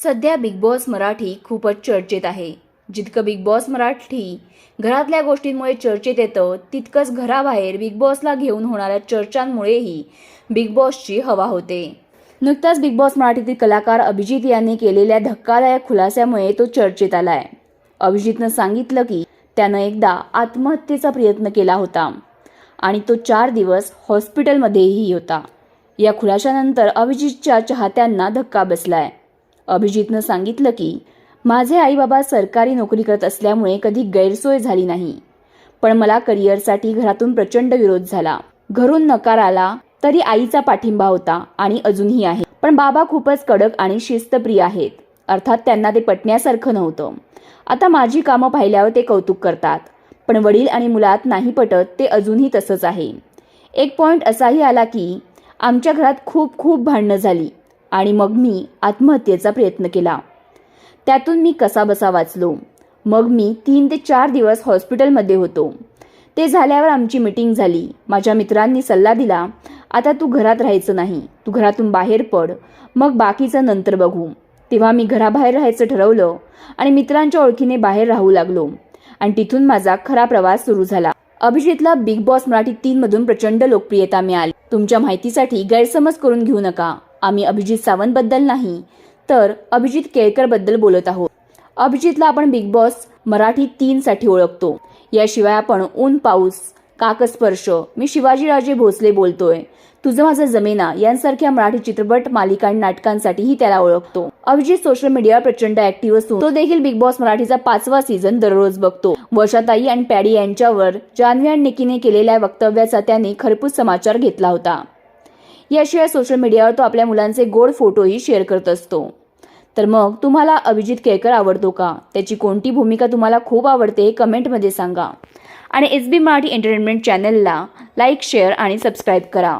सध्या big boss Marathi खूपच चर्चेत आहे. जितकं बिग बॉस मराठी घरातल्या गोष्टींमुळे चर्चेत येतं तितकंच घराबाहेर बिग बॉसला घेऊन होणाऱ्या चर्चांमुळेही बिग बॉसची हवा होते. नुकताच बिग बॉस मराठीतील कलाकार अभिजित यांनी केलेल्या धक्कादायक खुलास्यामुळे तो चर्चेत आलाय. अभिजितनं सांगितलं की त्यानं एकदा आत्महत्येचा प्रयत्न केला होता आणि तो चार दिवस हॉस्पिटलमध्येही होता. या खुलाशानंतर अभिजितच्या चाहत्यांना धक्का बसलाय. अभिजितनं सांगितलं की माझे आई बाबा सरकारी नोकरी करत असल्यामुळे कधी गैरसोय झाली नाही. पण मला करिअरसाठी घरातून प्रचंड विरोध झाला. घरून नकार आला तरी आईचा पाठिंबा होता आणि अजूनही आहे. पण बाबा खूपच कडक आणि शिस्तप्रिय आहेत. अर्थात त्यांना ते पटण्यासारखं नव्हतं. आता माझी कामं पाहिल्यावर ते कौतुक करतात. पण वडील आणि मुलात नाही पटत ते अजूनही तसंच आहे. एक पॉइंट असाही आला की आमच्या घरात खूप खूप भांडणं झाली. आणि मग मी आत्महत्येचा प्रयत्न केला. त्यातून मी कसाबसा वाचलो. मग मी तीन ते चार दिवस हॉस्पिटलमध्ये होतो. ते झाल्यावर आमची मिटिंग झाली. माझ्या मित्रांनी सल्ला दिला आता तू घरात राहायचं नाही. तू घरातून बाहेर पड. मग बाकीचं नंतर बघू. तेव्हा मी घराबाहेर राहायचं ठरवलं आणि मित्रांच्या ओळखीने बाहेर राहू लागलो. आणि तिथून माझा खरा प्रवास सुरू झाला. अभिजितला बिग बॉस मराठी तीनमधून प्रचंड लोकप्रियता मिळाली. तुमच्या माहितीसाठी गैरसमज करून घेऊ नका. आम्ही अभिजित सावंतबद्दल नाही तर अभिजित केळकरबद्दल बोलत आहोत. अभिजितला आपण बिग बॉस मराठी तीन साठी ओळखतो. याशिवाय आपण ऊन पाऊस काकस्पर्श मी शिवाजीराजे भोसले बोलतोय. तुझं माझं जमेना यांसारख्या मराठी चित्रपट मालिका आणि नाटकांसाठीही त्याला ओळखतो. अभिजित सोशल मीडियावर प्रचंड ऍक्टिव्ह असून तो देखील बिग बॉस मराठीचा पाचवा सीझन दररोज बघतो. वर्षाताई आणि पॅडी यांच्यावर जान्हवी आणि निकीने केलेल्या वक्तव्याचा त्याने खरपूस समाचार घेतला होता. याशिवाय सोशल मीडियावर तो आपल्या मुलांचे गोड फोटोही शेअर करत असतो. तर मग तुम्हाला अभिजित केळकर आवडतो का? त्याची कोणती भूमिका तुम्हाला खूप आवडते हे कमेंटमध्ये सांगा. आणि एस बी मराठी एंटरटेनमेंट चॅनलला लाईक शेअर आणि सबस्क्राईब करा.